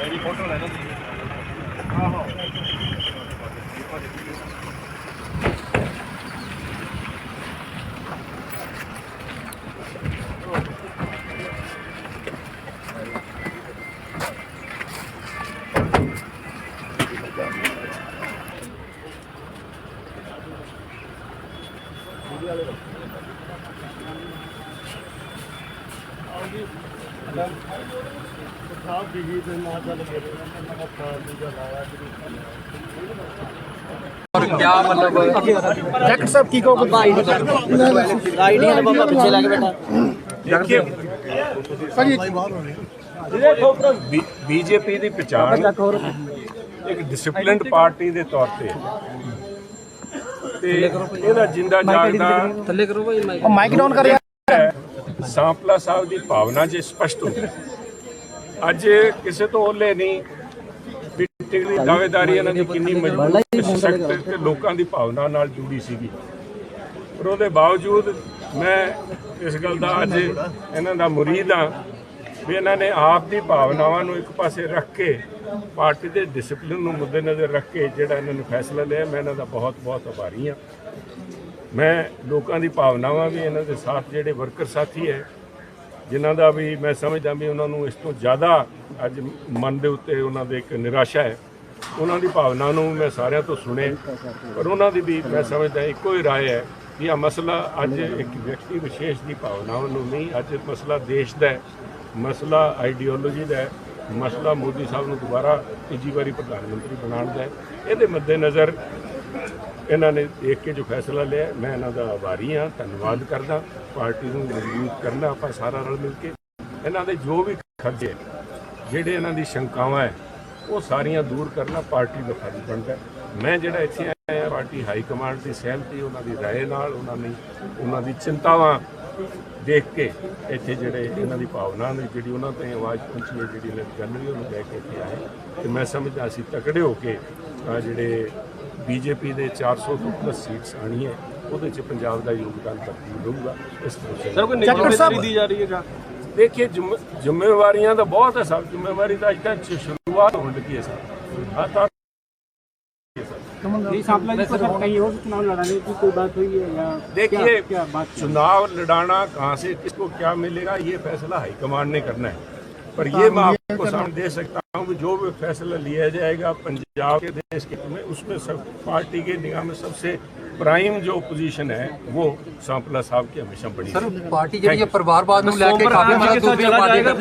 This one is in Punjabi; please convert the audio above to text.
मेरी फोटो ले लो हाँ हाँ Thank you. ਔਰ ਕਿਆ ਮਤਲਬ ਜੱਕ ਸਾਹਿਬ ਕੀ ਕਹੋ ਭਾਈ ਆਈਡੀਆ ਨਾ ਬਾਬਾ ਪਿੱਛੇ ਲੱਗ ਬੈਠਾ। ਦੇਖਿਓ ਸਰ ਇਹ ਬੀਜੇਪੀ ਦੀ ਪਛਾਣ ਇੱਕ ਡਿਸਪਲਿਨਡ ਪਾਰਟੀ ਦੇ ਤੌਰ ਤੇ। ਤੇ ਇਹਦਾ ਜਿੰਦਾ ਜਾਗਦਾ ਥੱਲੇ ਕਰੋ ਭਾਈ ਮਾਈਕ। ਡਾਊਨ ਕਰਿਆ। ਸਾਂਪਲਾ ਸਾਹਿਬ ਦੀ ਭਾਵਨਾ ਜੇ ਸਪਸ਼ਟ ਹੋ ਹੈ। ਅੱਜ ਕਿਸੇ ਤੋਂ ਓਲੇ ਨਹੀਂ ਵੀ ਟਿਕੜੀ ਦਾਅਵੇਦਾਰੀ ਇਹਨਾਂ ਦੀ ਕਿੰਨੀ ਮਜ਼ਬੂਤ ਸਖਤ ਤੇ ਲੋਕਾਂ ਦੀ ਭਾਵਨਾ ਨਾਲ ਜੁੜੀ ਸੀਗੀ ਪਰ ਉਹਦੇ ਬਾਵਜੂਦ ਮੈਂ ਇਸ ਗੱਲ ਦਾ ਅੱਜ ਇਹਨਾਂ ਦਾ ਮੁਰੀਦ ਹਾਂ ਵੀ ਇਹਨਾਂ ਨੇ ਆਪ ਦੀ ਭਾਵਨਾਵਾਂ ਨੂੰ ਇੱਕ ਪਾਸੇ ਰੱਖ ਕੇ ਪਾਰਟੀ ਦੇ ਡਿਸਪਲਿਨ ਨੂੰ ਮੁੱਦੇ ਨਜ਼ਰ ਰੱਖ ਕੇ ਜਿਹੜਾ ਇਹਨਾਂ ਨੇ ਫੈਸਲਾ ਲਿਆ, ਮੈਂ ਇਹਨਾਂ ਦਾ ਬਹੁਤ ਬਹੁਤ ਆਭਾਰੀ ਹਾਂ ਮੈਂ ਲੋਕਾਂ ਦੀ ਭਾਵਨਾਵਾਂ ਵੀ ਇਹਨਾਂ ਦੇ ਸਾਥ ਜਿਹੜੇ ਵਰਕਰ ਸਾਥੀ ਹੈ, ਜਿਨ੍ਹਾਂ ਦਾ ਵੀ ਮੈਂ ਸਮਝਦਾ ਵੀ ਉਹਨਾਂ ਨੂੰ ਇਸ ਤੋਂ ਜ਼ਿਆਦਾ ਅੱਜ ਮਨ ਦੇ ਉੱਤੇ ਉਹਨਾਂ ਦੇ ਇੱਕ ਨਿਰਾਸ਼ਾ ਹੈ। ਉਹਨਾਂ ਦੀ ਭਾਵਨਾ ਨੂੰ ਮੈਂ ਸਾਰਿਆਂ ਤੋਂ ਸੁਣੇ ਪਰ ਉਹਨਾਂ ਦੀ ਵੀ ਮੈਂ ਸਮਝਦਾ ਇੱਕੋ ਹੀ ਰਾਏ ਹੈ ਕਿ ਇਹ ਮਸਲਾ ਅੱਜ ਇੱਕ ਵਿਅਕਤੀ ਵਿਸ਼ੇਸ਼ ਦੀ ਭਾਵਨਾਵਾਂ ਨੂੰ ਨਹੀਂ, ਅੱਜ ਮਸਲਾ ਦੇਸ਼ ਦਾ ਹੈ, ਮਸਲਾ ਆਈਡੀਓਲੋਜੀ ਦਾ ਹੈ, ਮਸਲਾ ਮੋਦੀ ਸਾਹਿਬ ਨੂੰ ਦੁਬਾਰਾ ਤੀਜੀ ਵਾਰੀ ਪ੍ਰਧਾਨ ਮੰਤਰੀ ਬਣਾਉਣ ਦਾ ਹੈ। ਇਹਦੇ ਮੱਦੇਨਜ਼ਰ ਇਹਨਾਂ ਨੇ ਦੇਖ ਕੇ ਜੋ ਫੈਸਲਾ ਲਿਆ, ਮੈਂ ਇਹਨਾਂ ਦਾ ਆਭਾਰੀ ਹਾਂ, ਧੰਨਵਾਦ ਕਰਦਾ, ਪਾਰਟੀ ਨੂੰ ਮਜ਼ਬੂਤ ਕਰਨਾ ਆਪਾਂ ਸਾਰਾ ਰਲ ਮਿਲ ਕੇ। ਇਹਨਾਂ ਦੇ ਜੋ ਵੀ ਖਰਚੇ ਜਿਹੜੇ ਇਹਨਾਂ ਦੀ ਸ਼ੰਕਾਵਾਂ ਹੈ ਉਹ ਸਾਰੀਆਂ ਦੂਰ ਕਰਨਾ ਪਾਰਟੀ ਦਾ ਫਰਜ਼ ਬਣਦਾ ਮੈਂ ਜਿਹੜਾ ਇੱਥੇ ਆਇਆ ਪਾਰਟੀ ਹਾਈ ਕਮਾਂਡ ਦੀ ਸਹਿਮਤੀ, ਉਹਨਾਂ ਦੀ ਰਾਏ ਨਾਲ ਉਹਨਾਂ ਨੇ, ਉਹਨਾਂ ਦੀ ਚਿੰਤਾਵਾਂ ਦੇਖ ਕੇ ਇੱਥੇ ਜਿਹੜੇ ਇਹਨਾਂ ਦੀ ਭਾਵਨਾ ਨੇ, ਜਿਹੜੀ ਉਹਨਾਂ 'ਤੇ ਆਵਾਜ਼ ਪਹੁੰਚੀ ਹੈ, ਜਿਹੜੀ ਇਹਨਾਂ ਦੀ ਗੱਲ ਹੋਈ ਉਹਨੂੰ ਲੈ ਕੇ ਇੱਥੇ ਆਏ। ਤੇ ਮੈਂ ਸਮਝਦਾ ਅਸੀਂ ਤਕੜੇ ਹੋ ਕੇ ਆਹ ਜਿਹੜੇ ਬੀਜੇਪੀ ਦੇ 400 ਤੋਂ ਪਲੱਸ ਸੀਟਸ ਆਣੀ ਹੈ ਉਹਦੇ 'ਚ ਪੰਜਾਬ ਦਾ ਯੋਗਦਾਨ ਤਕਦੀਰ ਰਹੂਗਾ ਇਸ ਤਰ੍ਹਾਂ सर कोई जैकट साहब- जिम्मेदारी दी जा रही है क्या ਦੇਖੀਏ ਜ਼ਿੰਮੇ- ਜ਼ਿੰਮੇਵਾਰੀਆਂ ਤਾਂ ਬਹੁਤ ਹੈ ਸਭ ਜ਼ਿੰਮੇਵਾਰੀ ਤਾਂ ਅੱਜ ਤੱਕ ਸ਼ੁ- ਸ਼ੁਰੂਆਤ ਹੋਣ ਲੱਗੀ ਹੈ ਸਰ ਆ ਤਾਂ नहीं सांपला जी को सर कहीं और चुनाव लड़ाने की कोई बात हुई है या देखिए क्या, क्या बात की? चुनाव लड़ाना कहाँ से किसको क्या मिलेगा ये फैसला हाईकमान ने करना है पर ये मैं आपको सामने दे सकता अब जो भी फैसला लिया जाएगा पंजाब के देश के में उसमें सब पार्टी के निगाह में सबसे प्राइम जो पोजीशन है वो सांपला साहब की हमेशा बड़ी सर पार्टी के परिवारवाद में लेके